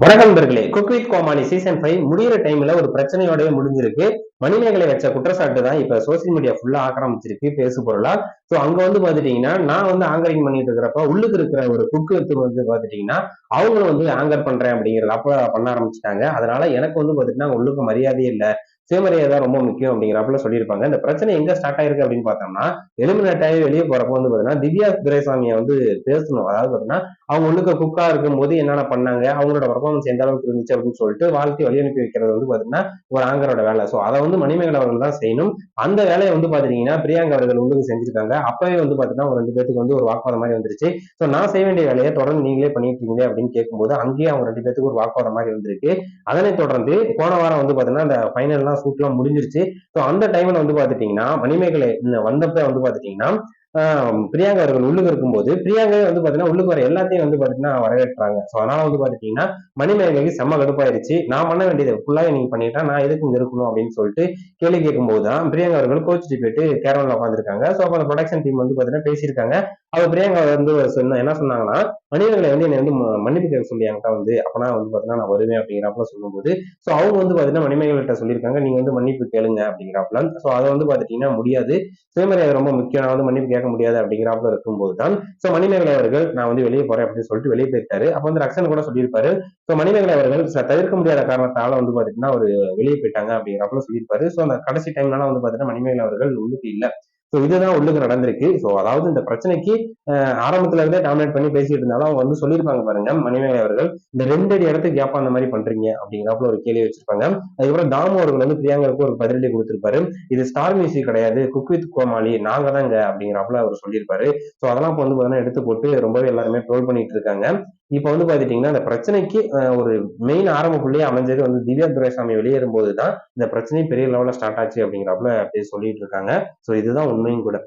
வணக்கம் நண்பர்களே. Cook with Comali season five முடிகிற டைம்ல ஒரு பிரச்சனையோடவே முடிஞ்சிருக்கு. மணிமேகலை வச்ச குற்றச்சாட்டு தான் இப்ப சோசியல் மீடியா ஃபுல்லா ஆக்கிரமிச்சிருக்கு பேசு பொருளா. சோ அங்க வந்து பாத்துட்டீங்கன்னா நான் வந்து ஆங்கரிங் பண்ணிட்டு இருக்கிறப்ப உள்ளுக்கு இருக்கிற ஒரு குக்கு வந்து பாத்துட்டீங்கன்னா அவங்களும் வந்து ஆங்கர் பண்றேன் அப்படிங்கறது அப்ப பண்ண ஆரம்பிச்சிட்டாங்க. அதனால எனக்கு வந்து பாத்துட்டீங்கன்னா உள்ளுக்கு மரியாதையே இல்ல. சுயமரியாதை ரொம்ப முக்கியம் அப்படிங்கிறப்பல சொல்லியிருப்பாங்க. இந்த பிரச்சனை எங்க ஸ்டார்ட் ஆயிருக்கு அப்படின்னு பார்த்தோம்னா எலிமினேட் ஆகி வெளியே போறப்ப வந்து பாத்தீங்கன்னா திவ்யா துரைசாமியை வந்து பேசணும். அதாவது பாத்தீங்கன்னா அவங்க உள்ளுக்க குக்கா இருக்கும்போது என்னென்ன பண்ணாங்க அவங்களோட பர்ஃபார்மன்ஸ் எந்த அளவுக்கு இருந்துச்சு அப்படின்னு சொல்லிட்டு வாழ்க்கை வழி அனுப்பி வைக்கிறது வந்து பாத்தீங்கன்னா ஒரு ஆங்கரோட வேலை. ஸோ அதை வந்து மணிமேகல அவர்கள் தான் செய்யணும். அந்த வேலையை வந்து பாத்தீங்கன்னா பிரியாங்க அவர்கள் உள்ளுக்கு செஞ்சிருக்காங்க. அப்பவே வந்து பாத்தீங்கன்னா ஒரு ரெண்டு பேத்துக்கு வந்து ஒரு வாக்குவாதம் மாதிரி வந்துருச்சு. ஸோ நான் செய்ய வேண்டிய வேலையை தொடர்ந்து நீங்களே பண்ணிட்டு இருக்கீங்க அப்படின்னு கேட்கும்போது அங்கேயே அவங்க ரெண்டு பேத்துக்கு ஒரு வாக்குவாதம் மாதிரி வந்திருக்கு. அதனை தொடர்ந்து போன வாரம் வந்து பாத்தீங்கன்னா அந்த ஃபைனல்லாம் ஷூட்லாம் முடிஞ்சிருச்சு. ஸோ அந்த டைம்ல வந்து பாத்துட்டீங்கன்னா மணிமேகலை வந்தப்ப வந்து பாத்துட்டீங்கன்னா பிரியாங்கா அவர்கள் உள்ளுக்கு இருக்கும்போது பிரியாங்காவே வந்து பாத்தீங்கன்னா உள்ளுக்கு வர எல்லாத்தையும் வந்து பாத்தீங்கன்னா வரவேற்றாங்க. ஸோ அதனால வந்து பாத்துட்டீங்கன்னா மணிமேகலைக்கு செம்ம கடுப்பாயிருச்சு. நான் பண்ண வேண்டியது ஃபுல்லாக நீங்க பண்ணிட்டா நான் எதுக்கு இங்க இருக்கணும் அப்படின்னு சொல்லிட்டு கேள்வி கேட்கும்போது தான் பிரியங்கா அவர்கள் கோச்சிட்டு போயிட்டு கேரளா உட்காந்துருக்காங்க ஸோ அப்போ அந்த ப்ரொடக்ஷன் டீம் வந்து பாத்தீங்கன்னா பேசியிருக்காங்க. அவர் பிரியங்கா வந்து சொன்ன என்ன சொன்னாங்கன்னா மனிதர்களை வந்து என்னை வந்து மன்னிப்பு கேட்க சொல்லி என்கிட்ட வந்து. அப்பனா வந்து பாத்தீங்கன்னா நான் வருவேன் அப்படிங்கிறப்ப சொல்லும்போது ஸோ அவங்க வந்து பாத்தீங்கன்னா மணிமேகல்கிட்ட சொல்லியிருக்காங்க நீங்க வந்து மன்னிப்பு கேளுங்க அப்படிங்கிறப்பல ஸோ அதை வந்து பாத்துட்டீங்கன்னா முடியாது. சுயமரியாதை ரொம்ப முக்கியம். நான் வந்து மன்னிப்பு கேட்க முடியாது அப்படிங்கிறப்ப இருக்கும்போது தான் ஸோ மணிமேகலை அவர்கள் நான் வந்து வெளியே போறேன் அப்படின்னு சொல்லிட்டு வெளியே போயிட்டாரு. அப்போ வந்து ரக்ஷன் கூட சொல்லியிருப்பாரு. ஸோ மணிமேகலை அவர்கள் தவிர்க்க முடியாத காரணத்தால வந்து பாத்தீங்கன்னா ஒரு வெளியே போயிட்டாங்க அப்படிங்கிறாப்புல சொல்லியிருப்பாரு. ஸோ அந்த கடைசி டைம்னால வந்து பாத்தீங்கன்னா மணிமேகலை அவர்கள் உள்ளுக்கு இல்லை. ஸோ இதுதான் உள்ளுக்கு நடந்திருக்கு. ஸோ அதாவது இந்த பிரச்சனைக்கு ஆரம்பத்துல இருந்தே டாமினேட் பண்ணி பேசிட்டு இருந்தாலும் அவங்க வந்து சொல்லியிருப்பாங்க பாருங்க மணிமேகலை அவர்கள் இந்த ரெண்டு அடி இடத்துக்கு கேப்பா அந்த மாதிரி பண்றீங்க அப்படிங்கிறப்பல ஒரு கேள்வி வச்சிருப்பாங்க. அதுக்கப்புறம் தாமு அவர்கள் வந்து பிரியாங்காவுக்கு ஒரு பதிலடி கொடுத்திருப்பாரு. இது ஸ்டார் மியூசிக் கிடையாது குக் வித் கோமாளி நாங்க தாங்க அப்படிங்கிறப்பல அவர் சொல்லியிருப்பாரு. ஸோ அதெல்லாம் இப்போ வந்து பார்த்தீங்கன்னா எடுத்து போட்டு ரொம்பவே எல்லாருமே ட்ரோல் பண்ணிட்டு இருக்காங்க. இப்போ வந்து பாத்துட்டீங்கன்னா இந்த பிரச்சனைக்கு ஒரு மெயின் ஆரம்பக்குள்ளேயே அமைஞ்சது வந்து திவ்யா துரைசாமி வெளியேறும் போது தான் இந்த பிரச்சனை பெரிய லெவலில் ஸ்டார்ட் ஆச்சு அப்படிங்கிறப்பல அப்படியே சொல்லிட்டு இருக்காங்க. ஸோ இதுதான் உண்மையும் கூட.